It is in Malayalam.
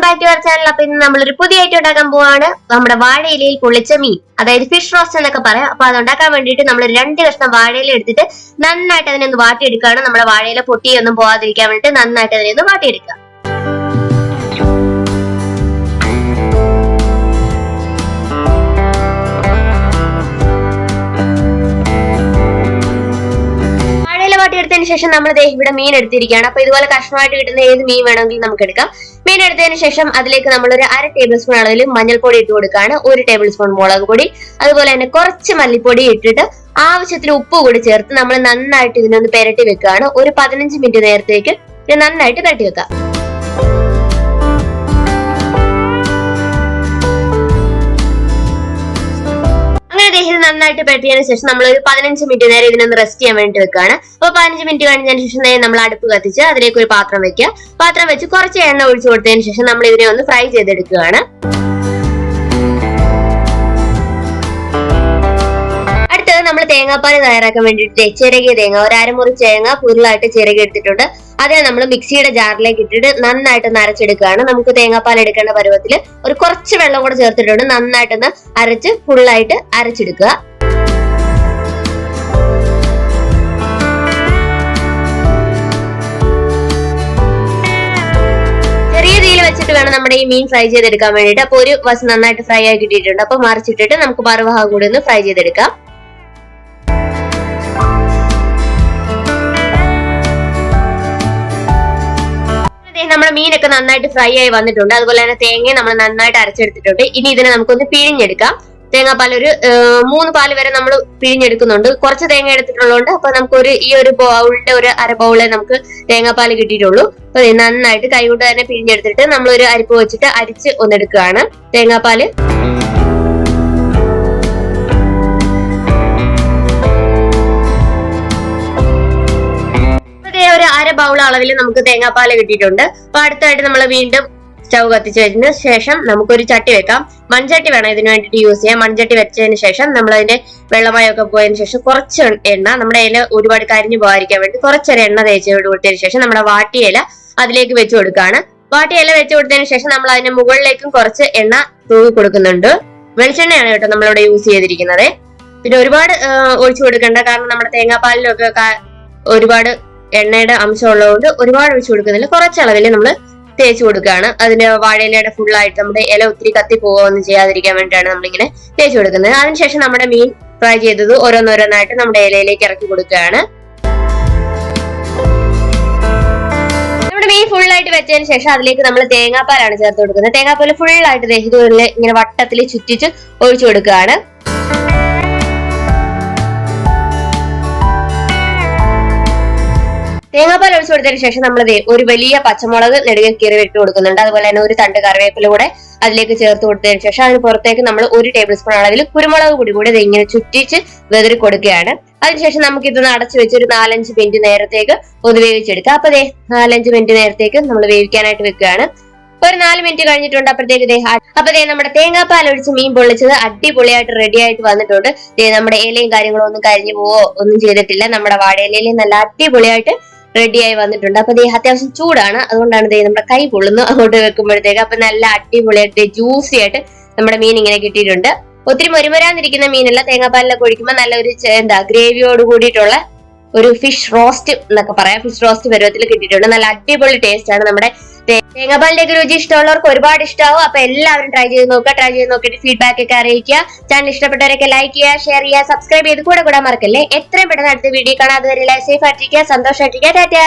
Welcome back to our channel അപ്പൊ ഇന്ന് നമ്മളൊരു പുതിയ ഐറ്റം ഉണ്ടാക്കാൻ പോവാണ്. നമ്മുടെ വാഴയിലയിൽ പൊളിച്ച മീൻ അതായത് ഫിഷ് റോസ്റ്റ് എന്നൊക്കെ പറയാം. അപ്പൊ അത് ഉണ്ടാക്കാൻ വേണ്ടിയിട്ട് നമ്മൾ രണ്ട് കഷ്ണം വാഴയില എടുത്തിട്ട് നന്നായിട്ട് അതിനെ ഒന്ന് വാട്ടിയെടുക്കുകയാണ്. നമ്മുടെ വാഴയില പൊട്ടിയൊന്നും പോവാതിരിക്കാൻ വേണ്ടിയിട്ട് നന്നായിട്ട് അതിനെ ഒന്ന് വാട്ടിയെടുക്കുക. വാട്ടിയെടുത്തതിന് ശേഷം നമ്മൾ ഇവിടെ മീൻ എടുത്തിരിക്കുകയാണ്. അപ്പൊ ഇതുപോലെ കഷ്ണമായിട്ട് കിട്ടുന്ന ഏത് മീൻ വേണമെങ്കിലും നമുക്ക് എടുക്കാം. മീൻ എടുത്തതിന് ശേഷം അതിലേക്ക് നമ്മൾ ഒരു അര ടേബിൾ സ്പൂൺ അളവിൽ മഞ്ഞൾപ്പൊടി ഇട്ട് കൊടുക്കുകയാണ്. ഒരു ടേബിൾ സ്പൂൺ മുളക് പൊടി. അതുപോലെ തന്നെ കുറച്ച് മല്ലിപ്പൊടി ഇട്ടിട്ട് ആവശ്യത്തിന് ഉപ്പ് കൂടി ചേർത്ത് നമ്മൾ നന്നായിട്ട് ഇതിനൊന്ന് പെരട്ടി വെക്കുകയാണ്. ഒരു പതിനഞ്ച് മിനിറ്റ് നേരത്തേക്ക് നന്നായിട്ട് പെരട്ടി വെക്കാം. ദേ പെട്ടിയതിനു ശേഷം നമ്മൾ ഒരു പതിനഞ്ച് മിനിറ്റ് നേരം ഇതിനൊന്ന് റെസ്റ്റ് ചെയ്യാൻ വേണ്ടി വെക്കുകയാണ് അപ്പോൾ പതിനഞ്ച് മിനിറ്റ് കഴിഞ്ഞതിന് ശേഷം നേരെ നമ്മൾ അടുപ്പ് കത്തിച്ച് അതിലേക്ക് ഒരു പാത്രം വെക്കുക. പാത്രം വെച്ച് കുറച്ച് എണ്ണ ഒഴിച്ചു കൊടുത്തതിന് ശേഷം നമ്മൾ ഇതിനെ ഒന്ന് ഫ്രൈ ചെയ്തെടുക്കുകയാണ്. നമ്മൾ തേങ്ങാപ്പാൽ തയ്യാറാക്കാൻ വേണ്ടിയിട്ട് ചിരകിയ തേങ്ങ ഒരു അരമുറി തേങ്ങ പുരുളായിട്ട് ചിരകി എടുത്തിട്ടുണ്ട്. അതിനെ നമ്മൾ മിക്സിയുടെ ജാറിലേക്ക് ഇട്ടിട്ട് നന്നായിട്ട് നരച്ചെടുക്കുകയാണ് നമുക്ക് തേങ്ങാപ്പാൽ എടുക്കേണ്ട പരുവത്തിൽ ഒരു കുറച്ച് വെള്ളം കൂടെ ചേർത്തിട്ടുണ്ട്. നന്നായിട്ടൊന്ന് അരച്ച് ഫുള്ളായിട്ട് അരച്ചെടുക്കുക. വേണം നമ്മുടെ ഈ മീൻ ഫ്രൈ ചെയ്തെടുക്കാൻ വേണ്ടിട്ട് അപ്പൊ ഒരു വശം നന്നായിട്ട് ഫ്രൈ ആയി കിട്ടിയിട്ടുണ്ട്. അപ്പൊ മറിച്ചിട്ടിട്ട് നമുക്ക് മറുഭാഗം കൂടി ഒന്ന് ഫ്രൈ ചെയ്തെടുക്കാം. നമ്മുടെ മീനൊക്കെ നന്നായിട്ട് ഫ്രൈ ആയി വന്നിട്ടുണ്ട്. അതുപോലെ തന്നെ തേങ്ങയും നമ്മൾ നന്നായിട്ട് അരച്ചെടുത്തിട്ടുണ്ട്. ഇനി ഇതിനെ നമുക്കൊന്ന് പിഴിഞ്ഞെടുക്കാം. തേങ്ങാപ്പാൽ ഒരു മൂന്ന് പാൽ വരെ നമ്മൾ പിഴിഞ്ഞെടുക്കുന്നുണ്ട്. കുറച്ച് തേങ്ങ എടുത്തിട്ടുള്ളതുകൊണ്ട് അപ്പൊ നമുക്കൊരു ഈ ഒരു ബൗളിന്റെ ഒരു അര ബൗളെ നമുക്ക് തേങ്ങാപ്പാൽ കിട്ടിയിട്ടുള്ളൂ. അപ്പൊ നന്നായിട്ട് കൈകൊണ്ട് തന്നെ പിഴിഞ്ഞെടുത്തിട്ട് നമ്മൾ ഒരു അരിപ്പ് വെച്ചിട്ട് അരിച്ച് ഒന്നെടുക്കുകയാണ് തേങ്ങാപ്പാൽ. ഒരു അര ബൗൾ അളവിൽ നമുക്ക് തേങ്ങാപ്പാൽ കിട്ടിയിട്ടുണ്ട്. അപ്പൊ അടുത്തായിട്ട് നമ്മൾ വീണ്ടും സ്റ്റൗ വരുന്ന ശേഷം നമുക്കൊരു ചട്ടി വെക്കാം. മൺചട്ടി വേണം ഇതിന് വേണ്ടിയിട്ട് യൂസ് ചെയ്യാം മൺചട്ടി വെച്ചതിന് ശേഷം നമ്മൾ അതിന്റെ വെള്ളമയൊക്കെ പോയതിനു ശേഷം കുറച്ച് എണ്ണ നമ്മുടെ ഇല ഒരുപാട് കരിഞ്ഞു പോകാതിരിക്കാൻ വേണ്ടി കുറച്ചൊരു എണ്ണ തേച്ച് കൊടുത്തതിന് ശേഷം നമ്മുടെ വാട്ടിയില അതിലേക്ക് വെച്ച് കൊടുക്കുകയാണ് വാട്ടി ഇല വെച്ച് കൊടുത്തതിന് ശേഷം നമ്മൾ അതിന്റെ മുകളിലേക്കും കുറച്ച് എണ്ണ തൂവി കൊടുക്കുന്നുണ്ട്. വെളിച്ചെണ്ണയാണ് കേട്ടോ നമ്മളിവിടെ യൂസ് ചെയ്തിരിക്കുന്നത്. പിന്നെ ഒരുപാട് ഒഴിച്ചു കൊടുക്കേണ്ട. കാരണം നമ്മുടെ തേങ്ങാപ്പാലിലൊക്കെ ഒരുപാട് എണ്ണയുടെ അംശം ഉള്ളതുകൊണ്ട് ഒരുപാട് ഒഴിച്ചു കൊടുക്കുന്നില്ല. കുറച്ചളവിൽ നമ്മൾ തേച്ച് കൊടുക്കുകയാണ്. അതിന്റെ വാഴയിലയുടെ ഫുള്ളായിട്ട് നമ്മുടെ ഇല ഒത്തിരി കത്തി പോകുമെന്ന് ചെയ്യാതിരിക്കാൻ വേണ്ടിയിട്ടാണ് നമ്മളിങ്ങനെ തേച്ച് കൊടുക്കുന്നത്. അതിനുശേഷം നമ്മുടെ മീൻ ഫ്രൈ ചെയ്തത് ഓരോന്നോരോന്നായിട്ട് നമ്മുടെ ഇലയിലേക്ക് ഇറക്കി കൊടുക്കുകയാണ്. മീൻ ഫുള്ളായിട്ട് വെച്ചതിന് ശേഷം അതിലേക്ക് നമ്മൾ തേങ്ങാപ്പാലാണ് ചേർത്ത് കൊടുക്കുന്നത്. തേങ്ങാപ്പാൽ ഫുള്ളായിട്ട് ഇതുപോലെ ഇങ്ങനെ വട്ടത്തിൽ ചുറ്റിച്ച് ഒഴിച്ചു കൊടുക്കുകയാണ്. തേങ്ങാപ്പാൽ ഒഴിച്ചു കൊടുത്തതിന് ശേഷം നമ്മൾ ഒരു വലിയ പച്ചമുളക് നെടുകെ കീറി ഇട്ട് കൊടുക്കുന്നുണ്ട്. അതുപോലെ തന്നെ ഒരു തണ്ട് കറിവേപ്പില കൂടെ അതിലേക്ക് ചേർത്ത് കൊടുത്തതിന് ശേഷം അതിന് പുറത്തേക്ക് നമ്മൾ ഒരു ടേബിൾ സ്പൂൺ അളവിൽ കുരുമുളക് പൊടി കൂടി ഇങ്ങനെ ചുറ്റിച്ച് വെതിരി കൊടുക്കുകയാണ്. അതിനുശേഷം നമുക്ക് ഇതൊന്ന് അടച്ചു വെച്ച് ഒരു നാലഞ്ച് മിനിറ്റ് നേരത്തേക്ക് ഒന്ന് വേവിച്ചെടുക്കാം. അപ്പൊ ദേ നാലഞ്ച് മിനിറ്റ് നേരത്തേക്ക് നമ്മൾ വേവിക്കാനായിട്ട് വെക്കുകയാണ്. ഒരു നാല് മിനിറ്റ് കഴിഞ്ഞിട്ടുണ്ട് അപ്പോഴത്തേക്ക് ദേ അപ്പൊ ദേ നമ്മുടെ തേങ്ങാപ്പാൽ ഒഴിച്ച് മീൻ പൊള്ളിച്ചത് അടിപൊളിയായിട്ട് റെഡി ആയിട്ട് വന്നിട്ടുണ്ട്. ദേ നമ്മുടെ ഇലയും കാര്യങ്ങളും ഒന്നും കരിഞ്ഞു പോവോ ഒന്നും ചെയ്തിട്ടില്ല. നമ്മുടെ വാഴയിലയിൽ നല്ല അടിപൊളിയായിട്ട് റെഡിയായി വന്നിട്ടുണ്ട്. അപ്പൊ ദേ അത്യാവശ്യം ചൂടാണ്. അതുകൊണ്ടാണ് ദേ നമ്മുടെ കൈ പൊള്ളുന്നു. അങ്ങോട്ട് വെക്കുമ്പോഴത്തേക്ക് അപ്പൊ നല്ല അടിപൊളിയായിട്ട് ജ്യൂസി ആയിട്ട് നമ്മുടെ മീൻ ഇങ്ങനെ കിട്ടിയിട്ടുണ്ട്. ഒത്തിരി മുരുമരാന്നിരിക്കുന്ന മീനല്ല. തേങ്ങാപ്പാലിലൊക്കെ ഒഴിക്കുമ്പോൾ നല്ലൊരു എന്താ ഗ്രേവിയോട് കൂടിയിട്ടുള്ള ഒരു ഫിഷ് റോസ്റ്റ് എന്നൊക്കെ പറയാം. ഫിഷ് റോസ്റ്റ് പരുവത്തിൽ കിട്ടിയിട്ടുണ്ട്. നല്ല അടിപൊളി ടേസ്റ്റ് ആണ് നമ്മുടെ തേങ്ങാപ്പാലിന്റെ രുചി ഇഷ്ടമുള്ളവർക്ക് ഒരുപാട് ഇഷ്ടമാവും അപ്പൊ എല്ലാവരും ട്രൈ ചെയ്ത് നോക്കുക ട്രൈ ചെയ്ത് നോക്കിയിട്ട് ഫീഡ്ബാക്ക് ഒക്കെ അറിയിക്കുക. ചാനൽ ഇഷ്ടപ്പെട്ടവരൊക്കെ ലൈക്ക് ചെയ്യുക ഷെയർ ചെയ്യുക സബ്സ്ക്രൈബ് ചെയ്ത് കൂടെ കൂടെ മറക്കല്ലേ? എത്രയും പെട്ടെന്ന് അടുത്ത വീഡിയോ കാണാം. അതുവരെ സേഫ് ആയിട്ടിരിക്കുക സന്തോഷമായിട്ടിരിക്കുക ടാറ്റാ.